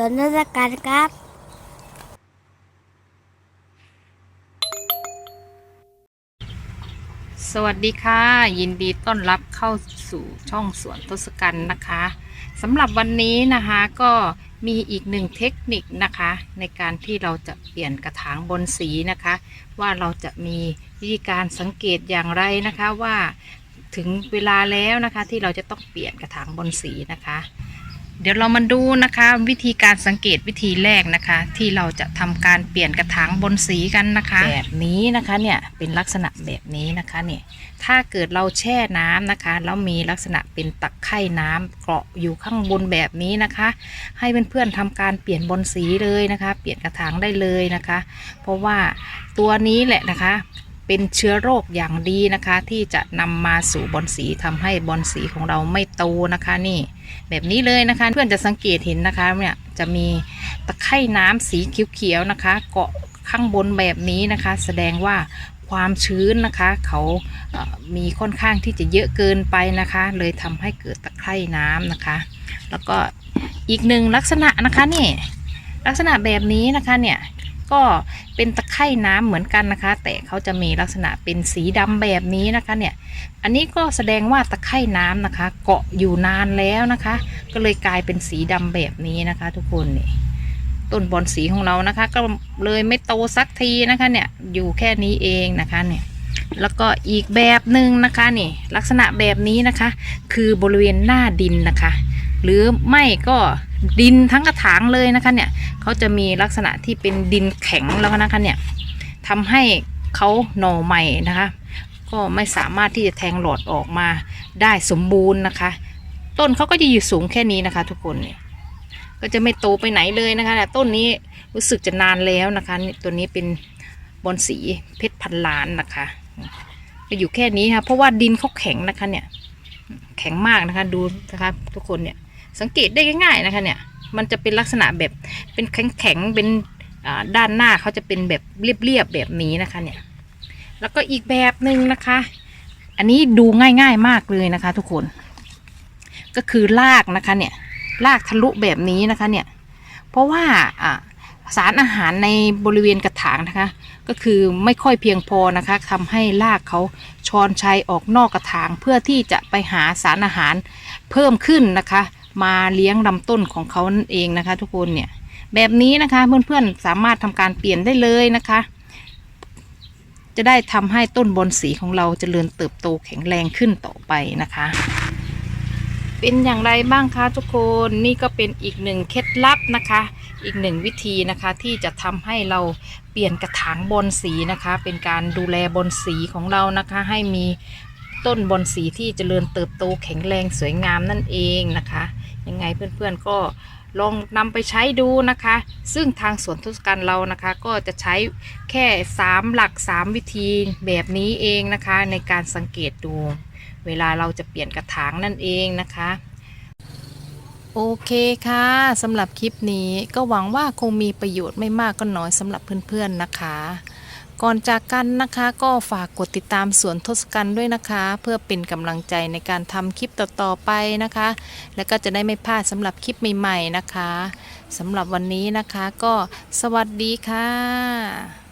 สวนทศกัณฐ์ครับ สวัสดีค่ะ ยินดีต้อนรับเข้าสู่ช่องสวนทศกัณฐ์นะคะสำหรับวันนี้นะคะก็มีอีกหนึ่งเทคนิคนะคะ ในการที่เราจะเปลี่ยนกระถางบนสีนะคะ ว่าเราจะมีวิธีการสังเกตอย่างไรนะคะว่าถึงเวลาแล้วนะคะที่เราจะต้องเปลี่ยนกระถางบนสีนะคะ เดี๋ยวเรามาดูนะคะ วิธีการสังเกตวิธีแรกนะคะ ที่เราจะทำการเปลี่ยนกระถางบนสีกันนะคะ แบบนี้นะคะเนี่ยเป็นลักษณะแบบนี้นะคะเนี่ยถ้าเกิดเราแช่น้ำนะคะแล้วมีลักษณะเป็นตะไคร่น้ำเกาะอยู่ข้างบนแบบนี้นะคะ ให้เพื่อนๆทำการเปลี่ยนบนสีเลยนะคะ เปลี่ยนกระถางได้เลยนะคะ เพราะว่าตัวนี้แหละนะคะ เป็นเชื้อโรคอย่างดีนะคะ ที่จะนำมาสู่บอนสีทำให้บอนสีของเราไม่โตนะคะนี่แบบนี้เลยนะคะ เพื่อนจะสังเกตเห็นนะคะเนี่ยจะมีตะไคร่น้ำสีเขียวๆนะคะ เกาะข้างบนแบบนี้นะคะ แสดงว่าความชื้นนะคะเขามีค่อนข้างที่จะเยอะเกินไปนะคะ เลยทำให้เกิดตะไคร่น้ำนะคะ แล้วก็อีกหนึ่งลักษณะนะคะนี่ลักษณะแบบนี้นะคะเนี่ย ก็เป็นตะไคร่น้ำเหมือนกันนะคะ แต่เขาจะมีลักษณะเป็นสีดำแบบนี้นะคะเนี่ย อันนี้ก็แสดงว่าตะไคร่น้ำนะคะ เกาะอยู่นานแล้วนะคะ ก็เลยกลายเป็นสีดำแบบนี้นะคะ ทุกคนนี่ต้นบอนสีของเรานะคะ ก็เลยไม่โตสักทีนะคะเนี่ยอยู่แค่นี้เองนะคะเนี่ย แล้วก็อีกแบบหนึ่งนะคะนี่ลักษณะแบบนี้นะคะ คือบริเวณหน้าดินนะคะ หรือไม่ก็ดินทั้งกระถางเลยนะคะเนี่ยเขาจะมีลักษณะที่เป็นดินแข็งแล้วนะคะเนี่ยทำให้เขาหน่อใหม่นะคะ ก็ไม่สามารถที่จะแทงหลอดออกมาได้สมบูรณ์นะคะ ต้นเขาก็จะอยู่สูงแค่นี้นะคะ ทุกคนเนี่ยก็จะไม่โตไปไหนเลยนะคะแต่ต้นนี้รู้สึกจะนานแล้วนะคะ ตัวนี้เป็นบอนสีเพชรพันล้านนะคะ ก็อยู่แค่นี้ค่ะเพราะว่าดินเขาแข็งนะคะเนี่ย แข็งมากนะคะ ดูนะคะทุกคนเนี่ย สังเกตได้ง่ายๆนะคะเนี่ย มันจะเป็นลักษณะแบบเป็นแข็งๆเป็นด้านหน้าเขาจะเป็นแบบเรียบๆแบบนี้นะคะเนี่ย แล้วก็อีกแบบหนึ่งนะคะ อันนี้ดูง่ายๆมากเลยนะคะ ทุกคน ก็คือรากนะคะเนี่ยรากทะลุแบบนี้นะคะเนี่ย เพราะว่าอ่า สารอาหารในบริเวณกระถางนะคะ ก็คือไม่ค่อยเพียงพอนะคะทำให้รากเขาชอนชัยออกนอกกระถาง เพื่อที่จะไปหาสารอาหารเพิ่มขึ้นนะคะ มาเลี้ยงลำต้นของเขานั่นเองนะคะ ทุกคนเนี่ยแบบนี้นะคะเพื่อนๆสามารถทำการเปลี่ยนได้เลยนะคะ จะได้ทำให้ต้นบอนสีของเราจเจริญเติบโตแข็งแรงขึ้นต่อไปนะคะ เป็นอย่างไรบ้างคะทุกคนนี่ก็เป็นอีกหนึ่งเคล็ดลับนะคะ อีกหนึ่งวิธีนะคะที่จะทำให้เราเปลี่ยนกระถางบอนสีนะคะ เป็นการดูแลบอนสีของเรานะคะ ให้มีต้นบอนสีที่เจริญเติบโตแข็งแรงสวยงามนั่นเองนะคะ ยังไงเพื่อนๆก็ลองนำไปใช้ดูนะคะ ซึ่งทางสวนทุสกันเรานะคะ ก็จะใช้แค่ 3 หลัก 3 วิธีแบบนี้เองนะคะ ในการสังเกตดู เวลาเราจะเปลี่ยนกระถางนั่นเองนะคะ โอเคค่ะสำหรับคลิปนี้ก็หวังว่าคงมีประโยชน์ไม่มากก็น้อยสำหรับเพื่อนๆนะคะ ก่อนจากกันนะคะก็ฝากกดติดตามสวนทศกัณฐ์ด้วยนะคะ เพื่อเป็นกำลังใจในการทำคลิปต่อๆไปนะคะ แล้วก็จะได้ไม่พลาดสำหรับคลิปใหม่ ๆนะคะสำหรับวันนี้นะคะก็สวัสดีค่ะ